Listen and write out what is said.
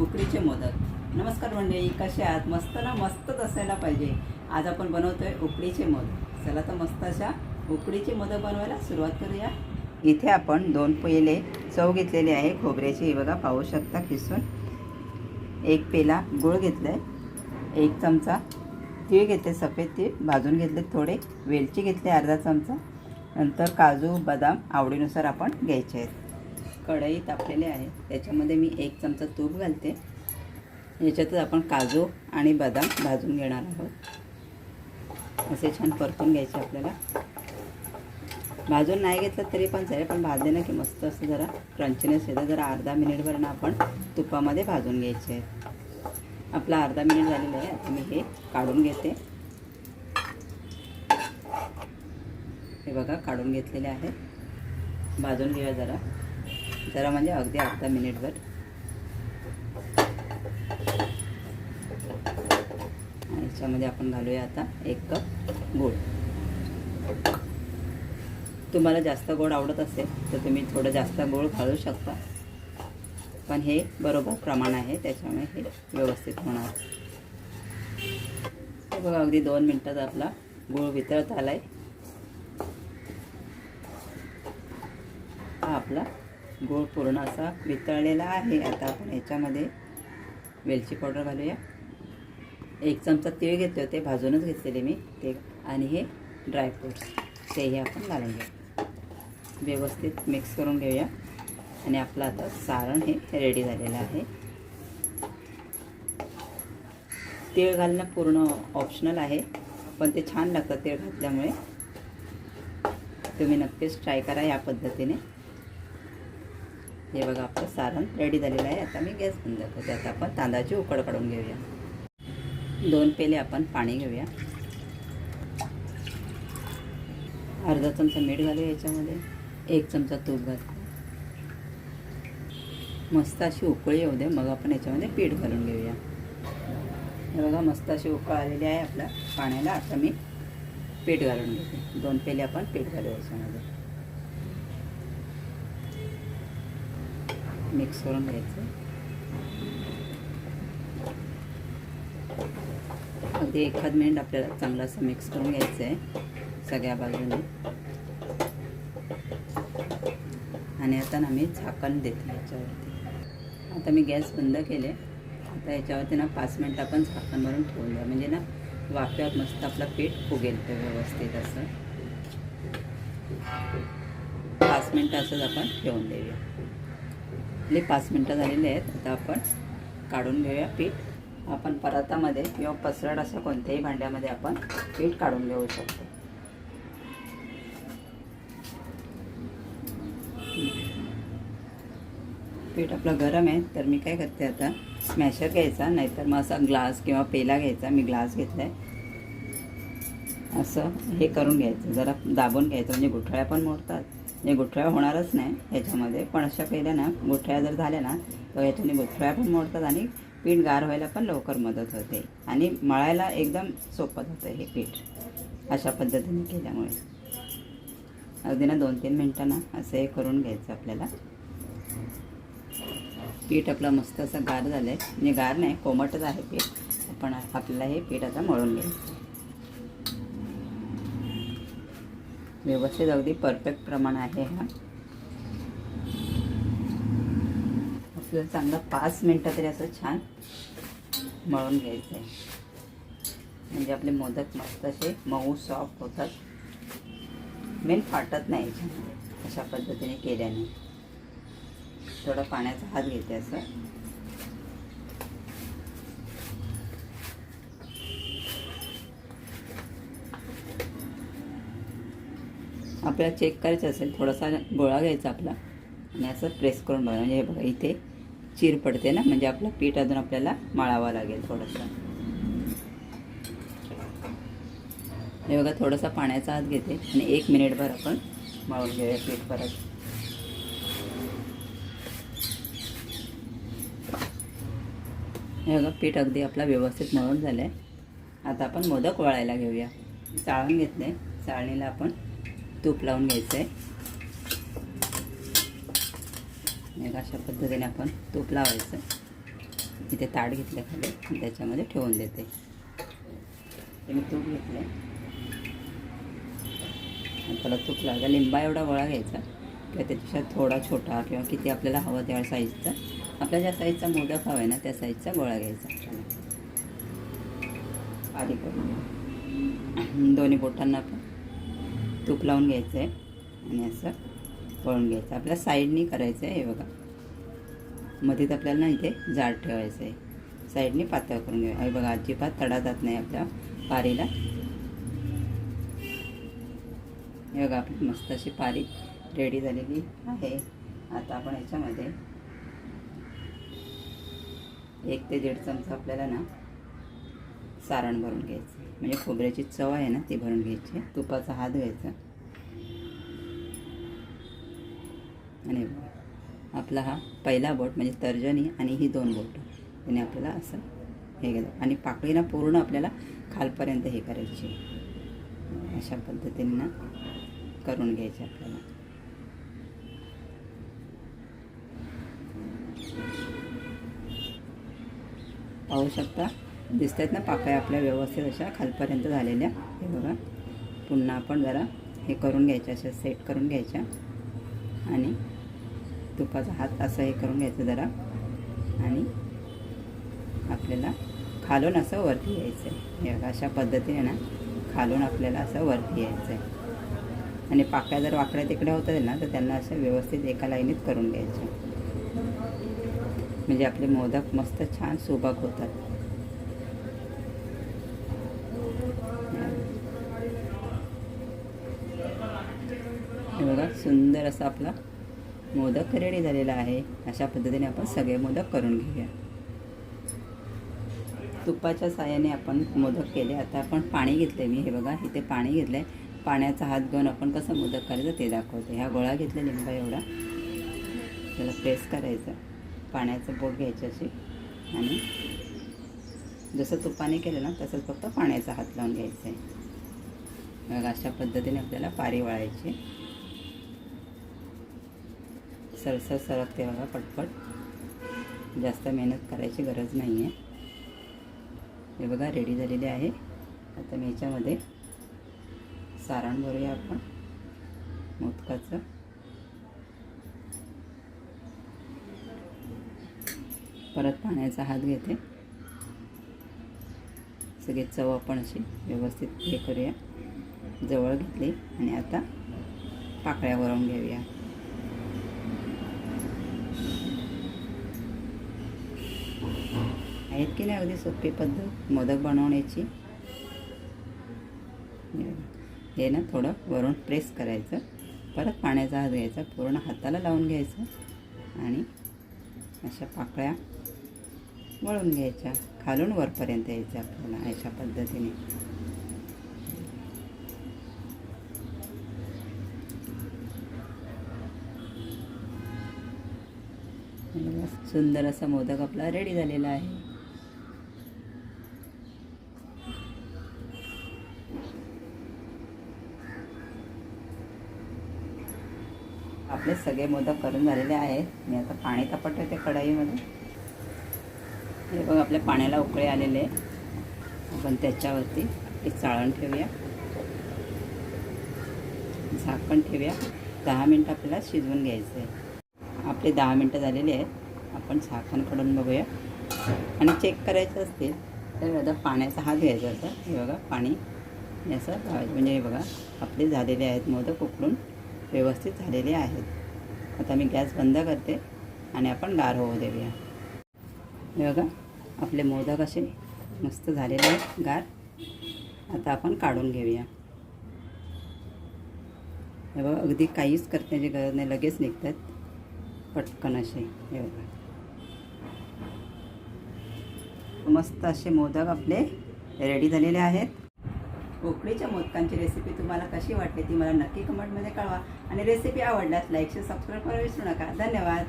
उकडीचे मोदक. नमस्कार मंडळी कसे आहात? मस्त ना? मस्तच असायला पाहिजे. आज आपण बनवतोय उकडीचे मोदक. चला तर मस्त अशा उकडीचे मोदक बनवायला सुरुवात करूया. इथे आपण दोन पेले चव घेतलेले आहे. खोबऱ्याची हे बघा पाहू शकता किसून एक पेला गूळ घेतलाय. एक चमचा तीळ घेतले सफेद तीळ. भाजून घेतले थोडे. वेलची घेतले अर्धा चमचा. नंतर काजू बदाम आवडीनुसार आपण घ्यायचे आहेत. कढई तापलेली आहे. त्याच्यामध्ये मी एक चमचा तूप घालते. याच्यातच आपण काजू आणि बदाम भाजून घेणार आहोत. असे छान परतून घ्यायचे आपल्याला. भाजून नाही घेतलं तरी पण चालेल पण भाजले ना की मस्त असं जरा क्रंचीनेस येतं. जरा अर्धा मिनिटभर ना आपण तुपामध्ये भाजून घ्यायचे आहेत. आपला अर्धा मिनिट झालेलं आहे. आता मी हे काढून घेते. हे बघा काढून घेतलेले आहे भाजून घेऊया जरा. जरा म्हणजे अगदी अर्धा मिनिटभर. याच्यामध्ये आपण घालूया आता एक कप गूळ तुम्हाला जास्त गोड आवडत असेल तर तुम्ही थोडं जास्त गोड घालू शकता. पण हे बरोबर प्रमाण आहे त्याच्यामुळे हे व्यवस्थित होणार. बघा अगदी दोन मिनटात आपला गूळ वितळत आला आहे हा आपला गूळ पूर्ण असा वितळलेला आहे. आता आपण याच्यामध्ये वेलची पावडर घालूया. एक चमचा तीळ घेतले होते भाजूनच घेतलेले मी ते. आणि हे ड्रायफ्रूट्स तेही आपण घालून घेऊ. व्यवस्थित मिक्स करून घेऊया. आणि आपलं आता सारण हे रेडी झालेलं आहे. तीळ घालणं पूर्ण ऑप्शनल आहे पण ते छान लागतं तीळ घातल्यामुळे. तुम्ही नक्कीच ट्राय करा या पद्धतीने. हे बघा आपलं सारण रेडी झालेलं आहे. आता मी गॅस बंद करतो. त्यात आपण तांदळाची उकड काढून घेऊया. दोन पेले आपण पाणी घेऊया. अर्धा चमचा मीठ घालूया याच्यामध्ये. एक चमचा तूप घालतो मस्त अशी उकळी येऊ दे. मग आपण याच्यामध्ये पीठ घालून घेऊया. हे बघा मस्त अशी उकळ आलेली आहे आपल्या पाण्याला. आता मी पीठ घालून घेते. दोन पेले आपण पीठ घालू याच्यामध्ये. मिक्स करून घ्यायचं. अगदी एखाद मिनिट आपल्याला चांगलं असं मिक्स करून घ्यायचं आहे सगळ्या बाजूने. आणि आता ना मी झाकण देते याच्यावरती. आता मी गॅस बंद केले. आता याच्यावरती ना पाच मिनटं आपण झाकण भरून ठेवून द्या म्हणजे ना वाफ्यावर मस्त आपलं पीठ फुगेल ते व्यवस्थित असं. पाच मिनटं असंच आपण ठेवून देऊया. आपले पाच मिनटं झालेले आहेत. आता आपण काढून घेऊया पीठ. आपण परातामध्ये किंवा पसरड असं कोणत्याही भांड्यामध्ये आपण पीठ काढून घेऊ शकतो. पीठ आपलं गरम आहे तर मी काय करते आता स्मॅशर घ्यायचा नाहीतर मग असा ग्लास किंवा पेला घ्यायचा मी ग्लास घेतला आहे असं हे करून घ्यायचं जरा दाबून घ्यायचं म्हणजे गुठळ्या पण मोडतात. म्हणजे गुठळ्या होणारच नाही ह्याच्यामध्ये पण अशा केल्या ना गुठळ्या जर झाल्या ना तर ह्याच्याने गुठळ्या पण मोडतात आणि पीठ गार व्हायला पण लवकर मदत होते. आणि मळायला एकदम सोपं होतं हे पीठ अशा पद्धतीने केल्यामुळे. अगदी ना दोन तीन मिनटं ना असं हे करून घ्यायचं आपल्याला. पीठ आपलं मस्त असं गार झालं आहे म्हणजे गार नाही कोमटच आहे पीठ. पण आपल्याला हे पीठ आता मळून घ्यायचं. व्यवस्थित अगदी परफेक्ट प्रमाण आहे हा. आपल्याला चांगलं पाच मिनटं तरी असं छान मळून घ्यायचं आहे म्हणजे आपले मोदक मस्त असे मऊ सॉफ्ट होतात. मेन फाटत नाही छान अशा पद्धतीने केल्याने. थोडा पाण्याचा हात घेते असं. आपल्याला चेक करायचं असेल थोडासा गोळा घ्यायचा आपला. आणि असं प्रेस करून बघा. म्हणजे हे बघा इथे चीर पडते ना? म्हणजे आपलं पीठ अजून आपल्याला मळावं लागेल थोडंसं. हे बघा थोडासा पाण्याचा हात घेते. आणि एक मिनिटभर आपण मळून घेऊया पीठ परत. हे बघा पीठ अगदी आपला व्यवस्थित मळून झालं आहे आता आपण मोदक वळायला घेऊया. चाळण घेतले आहे चाळणीला आपण तूप लावून घ्यायचं आहे एक अशा पद्धतीने आपण तूप लावायचं. इथे ताट घेतलं खाली आणि त्याच्यामध्ये ठेवून देते. मी तूप घेतलं आणि त्याला तूप लावायचं लिंबा एवढा गोळा घ्यायचा किंवा त्याच्यापेक्षा थोडा छोटा किंवा किती आपल्याला हवा त्या साईजचा आपल्या ज्या साईजचा मोदक हवा आहे ना त्या साईजचा गोळा घ्यायचा. आपल्याला करून दोन्ही बोटांना पण. तूप लावून घ्यायचं आहे आणि असं वळून घ्यायचं. आपल्या साईडनी करायचं आहे हे बघा. मध्ये तर आपल्याला ना इथे जाड ठेवायचं आहे साईडनी पातळ करून घ्या हे बघा अजिबात तडा जात नाही आपल्या पारीला. हे बघा आपली मस्त अशी पारी रेडी झालेली आहे. आता आपण याच्यामध्ये एक ते दीड चमचा आपल्याला ना सारण भरून घ्यायचं म्हणजे खोबऱ्याची चव आहे ना ती भरून घ्यायची. तुपाचा हात घ्यायचा आणि आपला हा पहिला बोट म्हणजे तर्जनी आणि ही दोन बोट. त्याने आपल्याला असं हे केलं. आणि पाकळीनं पूर्ण आपल्याला खालपर्यंत हे करायची. अशा पद्धतीने ना करून घ्यायची आपल्याला. पाहू शकता? दिसतात ना पाकळ्या आपल्या व्यवस्थित अशा खालपर्यंत झालेल्या. हे बघा. पुन्हा आपण जरा हे करून घ्यायच्या अशा सेट करून घ्यायच्या. आणि तुपाचा हात असं हे करून घ्यायचं जरा. आणि आपल्याला खालून असं वरती यायचं आहे हे बघा अशा पद्धतीने ना खालून आपल्याला असं वरती यायचं आहे आणि पाकळ्या जर वाकड्या तिकड्या होतात ना तर त्यांना असं व्यवस्थित एका लाईनीत करून घ्यायच्या. म्हणजे आपले मोदक मस्त छान सुबक होतात हे बघा सुंदर असा आपला मोदक रेडी झालेला आहे. अशा पद्धतीने आपण सगळे मोदक करून घेऊया. तुपाच्या साह्याने आपण मोदक केले. आता आपण पाणी घेतले मी. हे बघा इथे पाणी घेतलं आहे पाण्याचा हात घेऊन आपण कसं मोदक करायचं ते दाखवते. ह्या गोळा घेतला लिंबा एवढा. त्याला प्रेस करायचं. पाण्याचं बोट घ्यायचं अशी. आणि जसं तुपाने केलं ना तसंच फक्त पाण्याचा हात लावून घ्यायचं आहे मग अशा पद्धतीने आपल्याला पारी वळायची. सरसर सरकते बघा पटपट. जास्त मेहनत करायची गरज नाही आहे हे बघा रेडी झालेले आहे. आता मी याच्यामध्ये सारण भरूया आपण. मोदकाचं. परत पाण्याचा हात घेते. सगळे चव आपण अशी व्यवस्थित हे करूया. जवळ घेतली आणि आता पाकळ्या वरून घेऊया. आहेत की नाही? अगदी सोपी पद्धत मोदक बनवण्याची. हे ना थोडं वरून प्रेस करायचं. परत पाण्याचा हात घ्यायचा पूर्ण हाताला लावून घ्यायचं आणि अशा पाकळ्या वळून घ्यायच्या. खालून वरपर्यंत यायचं आपल्याला अशा पद्धतीने. बस सुंदर असा मोदक आपला रेडी झालेला आहे. आपले सगळे मोदक करून झालेले आहेत. मी आता पाणी तापटते कढाईमध्ये. हे बघ आपल्या पाण्याला उकळे आलेले आपण त्याच्यावरती एक चाळण ठेवूया. झाकण ठेवूया. दहा मिनटं आपल्याला शिजवून घ्यायचं आहे. आपले दहा मिनटं झालेले आहेत. आपण झाकण काढून बघूया. आणि चेक करायचं असतील तर आता पाण्याचा हात घ्यायचा असं हे बघा पाणी असं म्हणजे हे बघा आपले झालेले आहेत मोदक उकळून व्यवस्थित झालेले आहेत. आता मी गॅस बंद करते आणि आपण गार होऊ देऊया. हे बघा आपले मोदक असे मस्त झालेले आहेत गार. आता आपण काढून घेऊया. हे बघा अगदी काहीच करण्याची गरज नाही लगेच निघतात पटकन असे. हे बघा. मस्त असे मोदक आपले रेडी झालेले आहेत. उकडीच्या मोदकांची रेसिपी तुम्हाला कशी वाटली ती मला नक्की कमेंटमध्ये कळवा. आणि रेसिपी आवडल्यास लाईक शेअर सबस्क्राईब करायला विसरू नका. धन्यवाद.